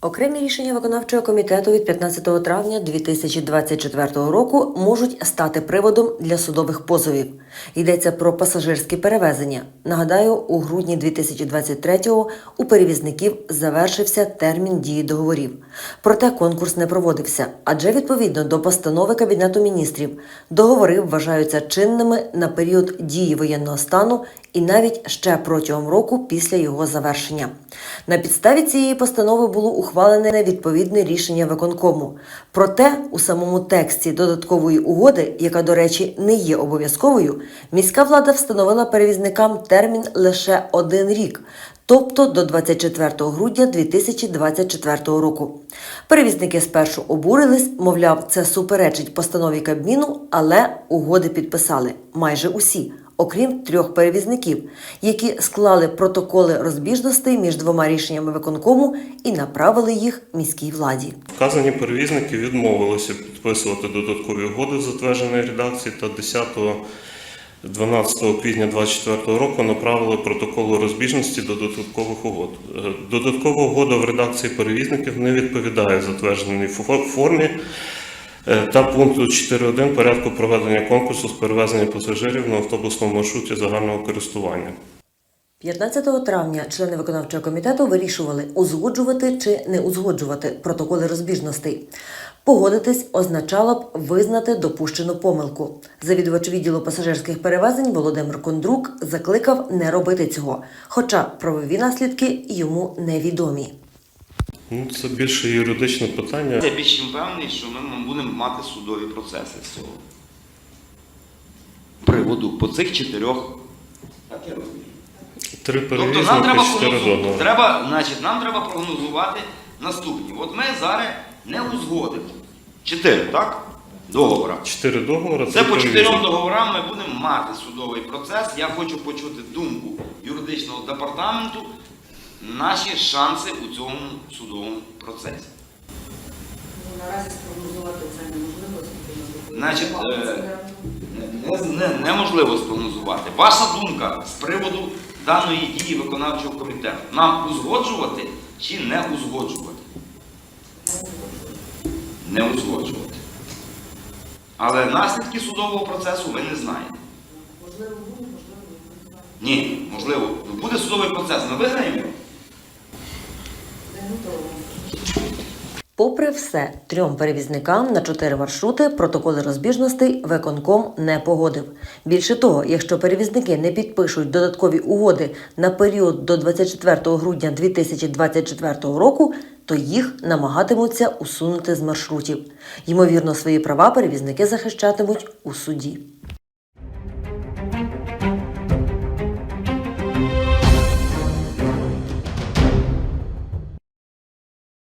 Окремі рішення виконавчого комітету від 15 травня 2024 року можуть стати приводом для судових позовів. Йдеться про пасажирські перевезення. Нагадаю, у грудні 2023-го у перевізників завершився термін дії договорів. Проте конкурс не проводився, адже відповідно до постанови Кабінету міністрів договори вважаються чинними на період дії воєнного стану і навіть ще протягом року після його завершення. На підставі цієї постанови було ухвалене відповідне рішення виконкому. Проте у самому тексті додаткової угоди, яка, до речі, не є обов'язковою, міська влада встановила перевізникам термін лише один рік. Тобто до 24 грудня 2024 року. Перевізники спершу обурились, мовляв, це суперечить постанові Кабміну, але угоди підписали майже усі окрім трьох перевізників, які склали протоколи розбіжностей між двома рішеннями виконкому і направили їх міській владі. Вказані перевізники відмовилися підписувати додаткові угоди затвердженої редакції та 10 12 квітня 2024 року направили протоколи розбіжності до додаткових угод. Е, Додаткова угода в редакції перевізників не відповідає затвердженій формі та пункту 4.1 порядку проведення конкурсу з перевезення пасажирів на автобусному маршруті загального користування. 15 травня члени виконавчого комітету вирішували узгоджувати чи не узгоджувати протоколи розбіжностей. Погодитись означало б визнати допущену помилку. Завідувач відділу пасажирських перевезень Володимир Кондрук закликав не робити цього, хоча правові наслідки йому невідомі. Ну, це більше юридичне питання. Я більш чим певний, що ми будемо мати судові процеси з цього приводу по цих чотирьох. Так я розумію. Три Тобто нам треба, прогнозу- треба, значить, нам треба прогнозувати наступні. От ми зараз не узгодимо. Чотири, так? Договора. Чотири договори. Це по чотирьом договорам ми будемо мати судовий процес. Я хочу почути думку юридичного департаменту, наші шанси у цьому судовому процесі. Ну, Наразі спрогнозувати це неможливо, Значить, е, Не- не- неможливо спрогнозувати. Ваша думка з приводу даної дії виконавчого комітету. Нам узгоджувати чи не узгоджувати? Не узгоджувати. Але наслідки судового процесу ви не знаєте. Можливо, буде, можливо, не. Ні, можливо, буде судовий процес, ми виграємо. Попри все, трьом перевізникам на чотири маршрути протоколи розбіжностей виконком не погодив. Більше того, якщо перевізники не підпишуть додаткові угоди на період до 24 грудня 2024 року, то їх намагатимуться усунути з маршрутів. Ймовірно, свої права перевізники захищатимуть у суді.